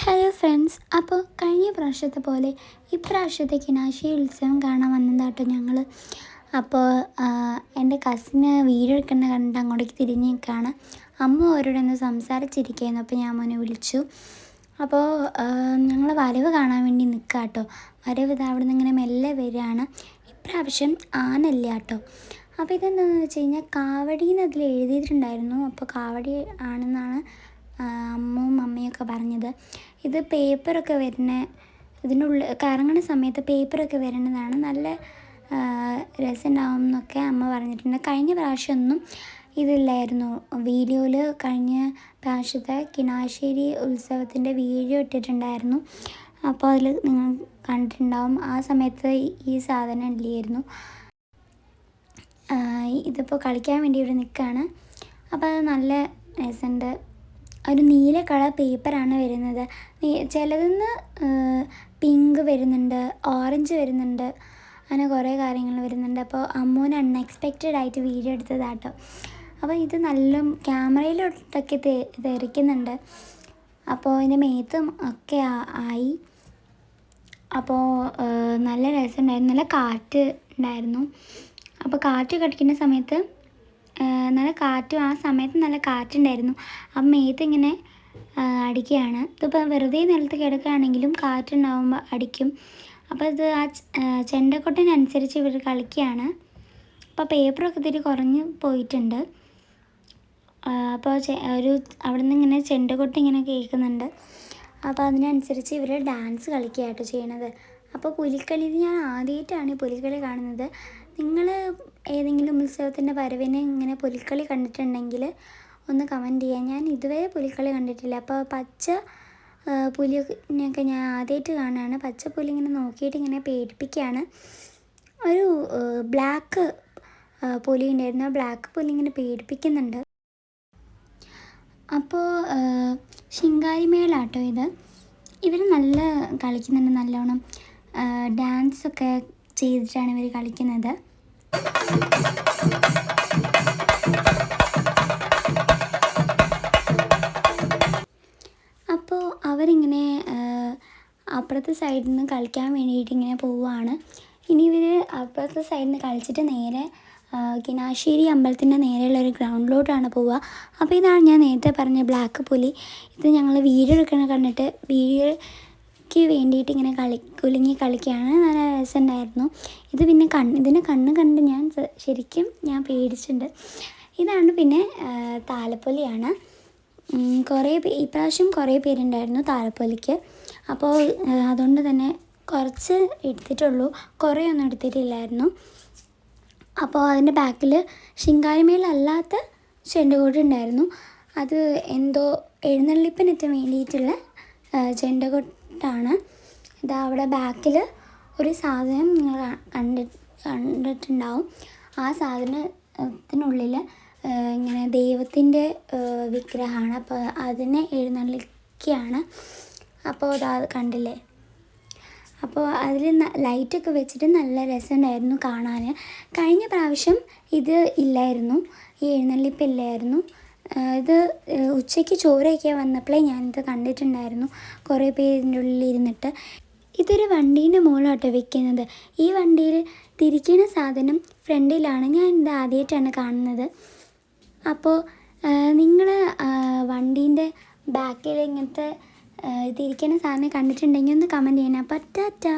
Hello friends അപ്പോൾ കഴിഞ്ഞ പ്രാവശ്യത്തെ പോലെ ഇപ്രാവശ്യത്തെ കിനാശി ഉത്സവം കാണാൻ വന്നതാട്ടോ ഞങ്ങൾ അപ്പോൾ എന്റെ കസിന് വീഡിയോ എടുക്കുന്ന അങ്ങോട്ടേക്ക് തിരിഞ്ഞ് നിൽക്കുകയാണ് അമ്മ അവരോടൊന്ന് സംസാരിച്ചിരിക്കുകയായിരുന്നു അപ്പോൾ ഞാൻ മോനെ വിളിച്ചു. അപ്പോൾ ഞങ്ങൾ വരവ് കാണാൻ വേണ്ടി നിൽക്കുക കേട്ടോ വരവ് ഇത് അവിടെ നിന്ന് ഇങ്ങനെ മെല്ലെ വരികയാണ്. ഇപ്രാവശ്യം ആനല്ല കേട്ടോ അപ്പോൾ ഇതെന്താണെന്ന് വെച്ച് കഴിഞ്ഞാൽ കാവടി എന്ന് അതിൽ എഴുതിയിട്ടുണ്ടായിരുന്നു. അപ്പോൾ കാവടി ആണെന്നാണ് അമ്മും അമ്മയൊക്കെ പറഞ്ഞത്. ഇത് പേപ്പറൊക്കെ വരുന്ന ഇതിനുള്ളിൽ കറങ്ങണ സമയത്ത് പേപ്പറൊക്കെ വരുന്നതാണ് നല്ല രസമുണ്ടാവും എന്നൊക്കെ അമ്മ പറഞ്ഞിട്ടുണ്ട്. കഴിഞ്ഞ പ്രാവശ്യമൊന്നും ഇതില്ലായിരുന്നു. വീഡിയോയിൽ കഴിഞ്ഞ പ്രാവശ്യത്തെ കിണാശ്ശേരി ഉത്സവത്തിന്റെ വീഡിയോ ഇട്ടിട്ടുണ്ടായിരുന്നു. അപ്പോൾ അതിൽ നിങ്ങൾ കണ്ടിട്ടുണ്ടാവും. ആ സമയത്ത് ഈ സാധനം ഇല്ലായിരുന്നു. ഇതിപ്പോൾ കളിക്കാൻ വേണ്ടി ഇവിടെ നിൽക്കുകയാണ് അപ്പോൾ അത് നല്ല രസമുണ്ട് ഒരു നീല കളർ പേപ്പറാണ് വരുന്നത്. ചിലതിന്ന് പിങ്ക് വരുന്നുണ്ട് ഓറഞ്ച് വരുന്നുണ്ട് അങ്ങനെ കുറേ കാര്യങ്ങൾ വരുന്നുണ്ട്. അപ്പോൾ അമ്മൂന് അൺഎക്സ്പെക്റ്റഡ് ആയിട്ട് വീഡിയോ എടുത്തതാട്ടോ. അപ്പോൾ ഇത് നല്ല ക്യാമറയിലോട്ടൊക്കെ തെറിക്കുന്നുണ്ട്. അപ്പോൾ അതിന്റെ മേത്തും ഒക്കെ ആയി. അപ്പോൾ നല്ല രസമുണ്ടായിരുന്നു. നല്ല കാറ്റ് ഉണ്ടായിരുന്നു. അപ്പോൾ കാറ്റ് കടിക്കുന്ന സമയത്ത് നല്ല കാറ്റും ആ സമയത്ത് നല്ല കാറ്റുണ്ടായിരുന്നു. അപ്പം മേത്ത് ഇങ്ങനെ അടിക്കുകയാണ്. ഇതിപ്പോൾ വെറുതെ നിലത്ത് കിടക്കുകയാണെങ്കിലും കാറ്റുണ്ടാകുമ്പോൾ അടിക്കും. അപ്പോൾ ഇത് ആ ചെണ്ടക്കൊട്ടിനനുസരിച്ച് ഇവർ കളിക്കുകയാണ്. അപ്പോൾ പേപ്പറൊക്കെ ഇത്തിരി കുറഞ്ഞ് പോയിട്ടുണ്ട്. അപ്പോൾ ഒരു അവിടെ നിന്ന് ഇങ്ങനെ ചെണ്ടക്കൊട്ട് ഇങ്ങനെ കേൾക്കുന്നുണ്ട്. അപ്പോൾ അതിനനുസരിച്ച് ഇവർ ഡാൻസ് കളിക്കുകയാട്ടോ ചെയ്യണത്. അപ്പോൾ പുലിക്കളി ഞാൻ ആദ്യമായിട്ടാണ് പുലിക്കളി കാണുന്നത്. നിങ്ങൾ ഏതെങ്കിലും ഉത്സവത്തിന്റെ വരവിന് ഇങ്ങനെ പുലിക്കളി കണ്ടിട്ടുണ്ടെങ്കിൽ ഒന്ന് കമന്റ് ചെയ്യാം ഞാൻ ഇതുവരെ പുലിക്കളി കണ്ടിട്ടില്ല. അപ്പോൾ പച്ച പുലിനെയൊക്കെ ഞാൻ ആദ്യമായിട്ട് കാണുകയാണ്. പച്ച പുലി ഇങ്ങനെ നോക്കിയിട്ട് ഇങ്ങനെ പേടിപ്പിക്കുകയാണ്. ഒരു ബ്ലാക്ക് പുലി ഉണ്ടായിരുന്നു. ആ ബ്ലാക്ക് പുലി ഇങ്ങനെ പേടിപ്പിക്കുന്നുണ്ട്. അപ്പോൾ ശിങ്കാരിമേളാട്ടോ ഇത്. ഇവർ നല്ല കളിക്കുന്നുണ്ട്. നല്ലോണം ഡാൻസൊക്കെ ചെയ്തിട്ടാണ് ഇവർ കളിക്കുന്നത്. അപ്പോൾ അവരിങ്ങനെ അപ്പുറത്തെ സൈഡിൽ നിന്ന് കളിക്കാൻ വേണ്ടിയിട്ട് ഇങ്ങനെ പോവുകയാണ് ഇനി ഇവർ അപ്പുറത്തെ സൈഡിൽ നിന്ന് കളിച്ചിട്ട് നേരെ കിനാശ്ശേരി അമ്പലത്തിന്റെ നേരെയുള്ള ഒരു ഗ്രൗണ്ടിലോട്ടാണ് പോവുക അപ്പോൾ ഇതാണ് ഞാൻ നേരത്തെ പറഞ്ഞ ബ്ലാക്ക് പുലി. ഇത് ഞങ്ങൾ വീഡിയോ എടുക്കണ കണ്ടിട്ട് വീഡിയോ ക്ക് വേണ്ടിയിട്ട് ഇങ്ങനെ കളി കുലുങ്ങി കളിക്കുകയാണ് നല്ല രസമുണ്ടായിരുന്നു. ഇത് പിന്നെ കണ്ണ് ഇതിനെ കണ്ണ് കണ്ട് ഞാൻ ശരിക്കും ഞാൻ പേടിച്ചിട്ടുണ്ട്. ഇതാണ് പിന്നെ താലപ്പൊലിയാണ്. കുറേ ഇപ്രാവശ്യം കുറേ പേരുണ്ടായിരുന്നു താലപ്പൊലിക്ക്. അപ്പോൾ അതുകൊണ്ട് തന്നെ കുറച്ച് എടുത്തിട്ടുള്ളൂ. കുറേ ഒന്നും എടുത്തിട്ടില്ലായിരുന്നു. അപ്പോൾ അതിന്റെ ബാക്കിൽ ശിങ്കാരിമേലല്ലാത്ത ചെണ്ടകോട്ട് ഉണ്ടായിരുന്നു അത് എന്തോ എഴുന്നള്ളിപ്പിനെത്താൻ വേണ്ടിയിട്ടുള്ള ചെണ്ടകൊട്ട് ാണ് ഇതാ അവിടെ ബാക്കിൽ ഒരു സാധനം നിങ്ങൾ കണ്ടി കണ്ടിട്ടുണ്ടാവും. ആ സാധനത്തിനുള്ളിൽ ഇങ്ങനെ ദൈവത്തിന്റെ വിഗ്രഹമാണ് അപ്പോൾ അതിനെ എഴുന്നള്ളിക്കുകയാണ്. അപ്പോൾ അതാ കണ്ടില്ലേ? അപ്പോൾ അതിൽ ലൈറ്റൊക്കെ വെച്ചിട്ട് നല്ല രസമുണ്ടായിരുന്നു കാണാൻ കഴിഞ്ഞ പ്രാവശ്യം ഇത് ഇല്ലായിരുന്നു. ഈ എഴുന്നള്ളിപ്പ് ഇല്ലായിരുന്നു ഇത് ഉച്ചയ്ക്ക് ചോറ് വന്നപ്പോഴേ ഞാനിത് കണ്ടിട്ടുണ്ടായിരുന്നു. കുറേ പേരിന്റെ ഉള്ളിൽ ഇരുന്നിട്ട്. ഇതൊരു വണ്ടീന്റെ മുകളിലോട്ട് വെക്കുന്നത്. ഈ വണ്ടിയിൽ തിരിക്കുന്ന സാധനം ഫ്രണ്ടിലാണ്. ഞാൻ ഇത് ആദ്യമായിട്ടാണ് കാണുന്നത്. അപ്പോൾ നിങ്ങൾ വണ്ടീന്റെ ബാക്കിൽ ഇങ്ങനത്തെ തിരിക്കുന്ന സാധനം കണ്ടിട്ടുണ്ടെങ്കിൽ ഒന്ന് കമന്റ് ചെയ്യണം. അപ്പോൾ ടാറ്റാ.